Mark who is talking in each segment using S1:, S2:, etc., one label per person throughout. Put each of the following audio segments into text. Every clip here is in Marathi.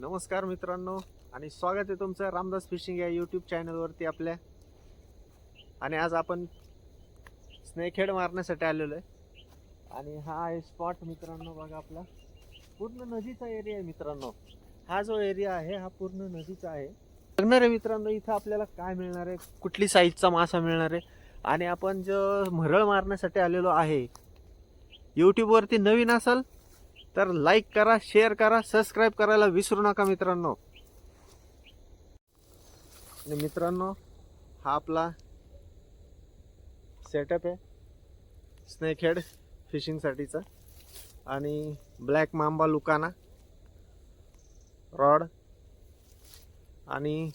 S1: नमस्कार मित्रांनो आणि स्वागत आहे तुमचं रामदास फिशिंग या यूट्यूब चॅनलवरती आपल्या. आणि आज आपण स्नेक हेड मारण्यासाठी आलेलो आहे. आणि हा आहे स्पॉट मित्रांनो बघा आपला. पूर्ण नदीचा एरिया आहे मित्रांनो. हा जो एरिया आहे हा पूर्ण नदीचा आहे. बघणार आहे मित्रांनो इथं आपल्याला काय मिळणार आहे कुठली साईजचा मासा मिळणार आहे. आणि आपण जो मरळ मारण्यासाठी आलेलो आहे यूट्यूबवरती नवीन असाल तर लाईक करा शेअर करा सबस्क्राईब करायला विसरू नका मित्रांनो. आणि मित्रांनो हा आपला सेटअप आहे. स्नेक हेड फिशिंगसाठीचा आणि ब्लॅक मांबा लुकाना रॉड आणि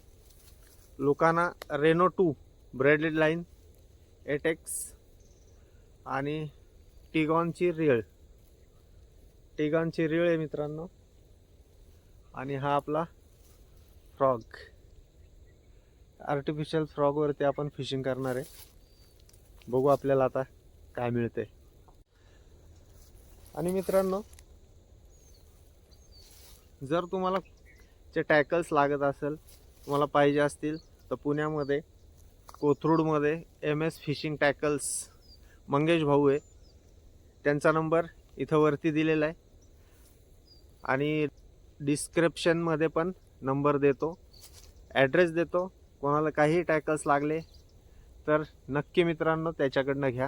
S1: Lucana Reno two braided line एटेक्स आणि टिगॉनची रिळ टिगांची रिळ आहे मित्रांनो. आणि हा आपला फ्रॉग आर्टिफिशियल फ्रॉगवरती आपण फिशिंग करणार आहे. बघू आपल्याला आता काय मिळते आणि मित्रांनो जर तुम्हाला चे टॅकल्स लागत असेल तुम्हाला पाहिजे असतील तर पुण्यामध्ये कोथरूडमध्ये M S fishing tackles Mangesh भाऊ आहे. त्यांचा नंबर इथं वरती दिलेला आहे. आणि डिस्क्रिप्शनमध्ये पण नंबर देतो ॲड्रेस देतो. कोणाला काही टॅकल्स लागले तर नक्की मित्रांनो त्याच्याकडनं घ्या.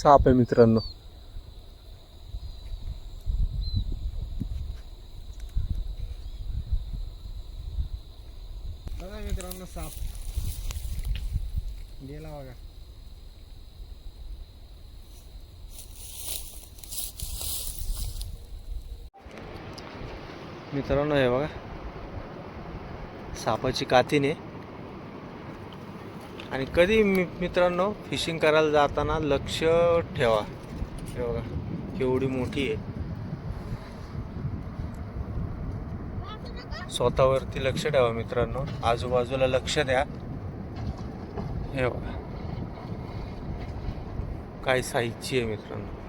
S1: साप आहे मित्रांनो. बघा मित्रांनो साप. गेला बघा. मित्रांनो हे बघा. सापाची कातीने आणि कधी मि मित्रांनो फिशिंग करायला जाताना लक्ष ठेवा. हे बघा केवढी मोठी आहे. स्वतःवरती लक्ष ठेवा मित्रांनो. आजूबाजूला लक्ष द्या. हे बघा. काय साईजची आहे मित्रांनो.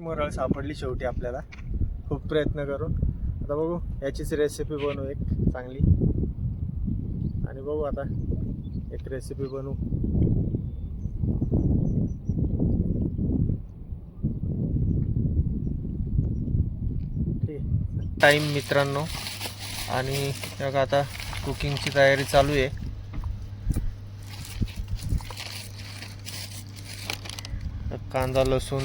S1: मरळ सापडली शेवटी आपल्याला. खूप प्रयत्न करून. आता बघू याचीच रेसिपी बनवू एक चांगली. आणि बघू आता. एक रेसिपी बनवू. टाईम मित्रांनो. आणि बघा आता कुकिंगची तयारी चालू आहे. कांदा लसूण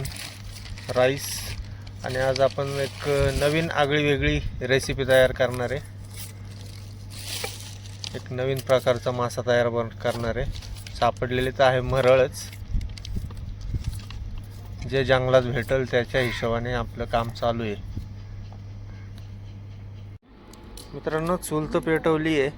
S1: राईस. आणि आज आपण एक नवीन आगळी वेगळी रेसिपी तयार करणार आहे. एक नवीन प्रकारचा मासा तयार बन करणार आहे. सापडलेले तर आहे मरळच. जे जंगलात भेटल त्याच्या हिशोबाने आपलं काम चालू आहे. मित्रांनो चूल तर पेटवली आहे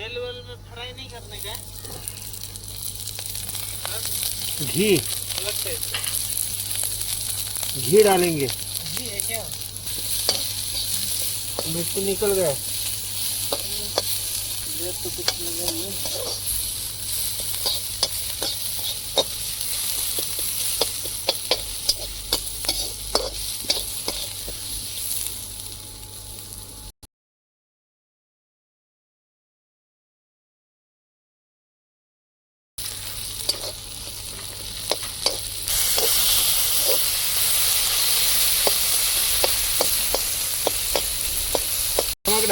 S1: तेल वेल में फ्राई नहीं करने का घी? अलग से घी डालेंगे।
S2: घी है क्या?
S1: मिर्च निकल गया।
S2: ये तो कुछ लगा ही।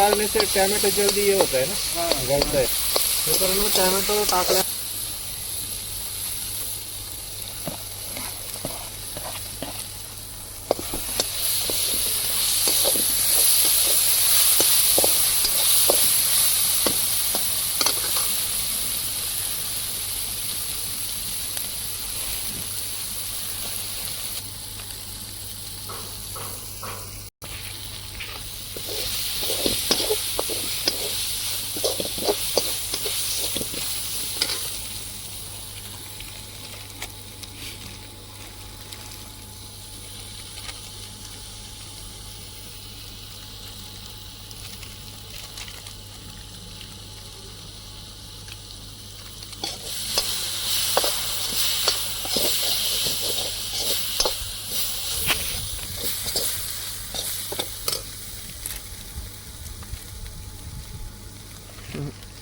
S1: डालने से टमाटो जल्दी ये होता है ना?
S2: हाँ.
S1: गलता है मित्रांनो टॅमॅटो टाकल्या 嗯。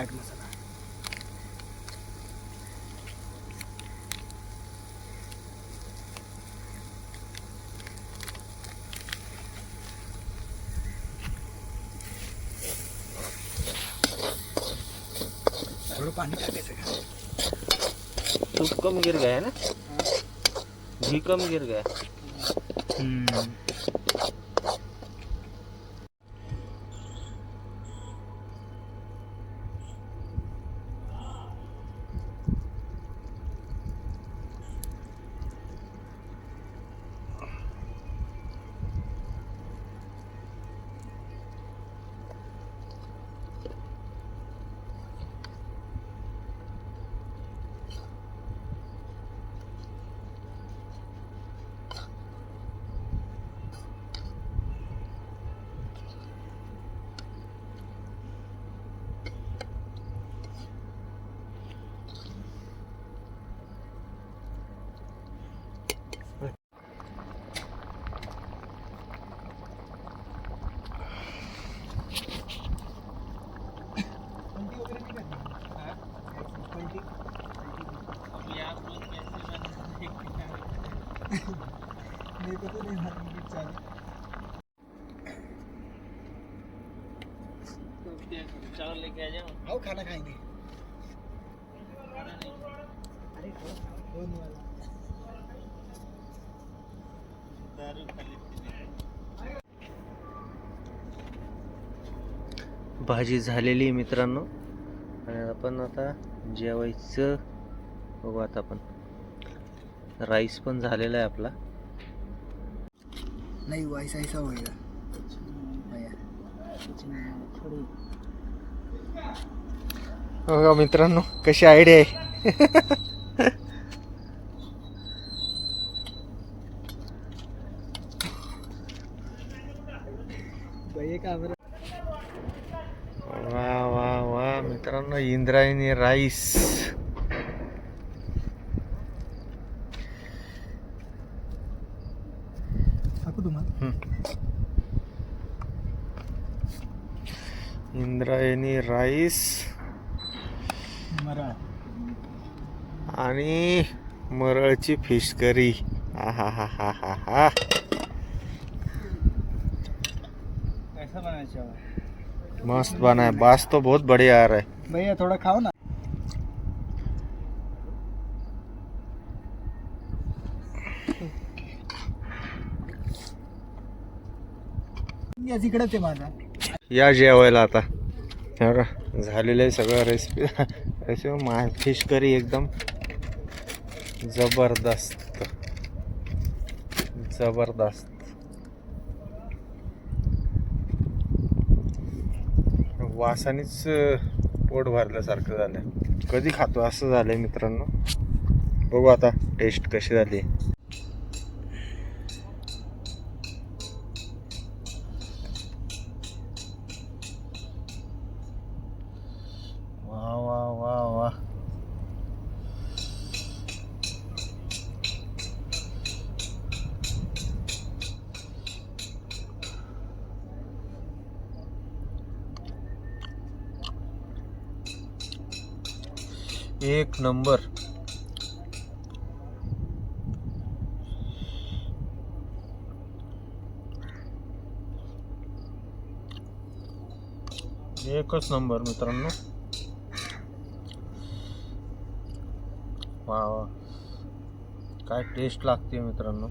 S2: चाट मसाला। थोडं टाकायचं का
S1: तूप कम गिर गया है ना? घी कम गिर गया
S2: कोणती
S3: चावल लेके आ जाओ
S2: आओ खाना खाएंगे अरे
S1: भाजी झालेली आहे मित्रांनो. आणि आपण आता जेवायचं बघू आता आपण. राईस पण झालेला आहे आपला.
S2: नहीं वैसा ऐसा थोड़ी
S1: बघा मित्रांनो कशी आयडिया आहे? वा वा वा. मित्रांनो इंद्रायणी राईस
S2: टाकू तुम्हाला
S1: इंद्रायणी राईस.
S2: मराळ.
S1: आणि मरळची फिश करी. हा हा हा हा हा मस्त बना है बास तो बहुत बढ़िया आ रहा है.
S2: भैया थोड़ा खाओ ना. या
S1: जेवायला आता. हे का झालेलं आहे सगळं रेसिपी रेसिपी मा फिश करी एकदम जबरदस्त. जबरदस्त. वासानेच पोट भरल्यासारखं झालं कधी खातो? असं झालंय मित्रांनो. बघू आता टेस्ट कशी झाली. वा वा वा वा. एक नंबर. एकच नंबर मित्रांनो. वा वा काय टेस्ट लागते मित्रांनो.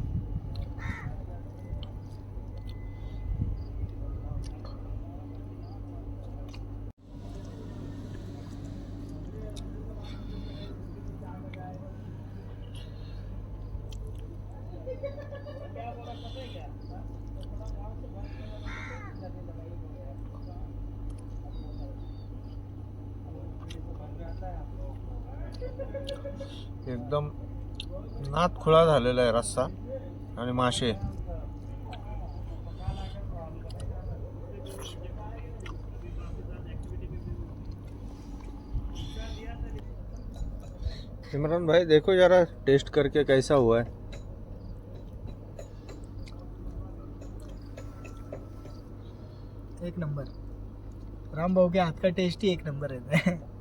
S1: एकदम नात खुळा झालेला आहे रस्सा आणि मासे. इमरान भाई देखो जरा टेस्ट करके कैसा हुआ है.
S2: एक नंबर. राम भाऊ के हाथ का टेस्ट ही एक नंबर है.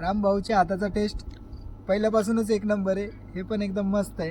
S2: राम हाताचा टेस्ट पहिल्यापासूनच एक नंबर आहे. हे पण एकदम मस्त आहे.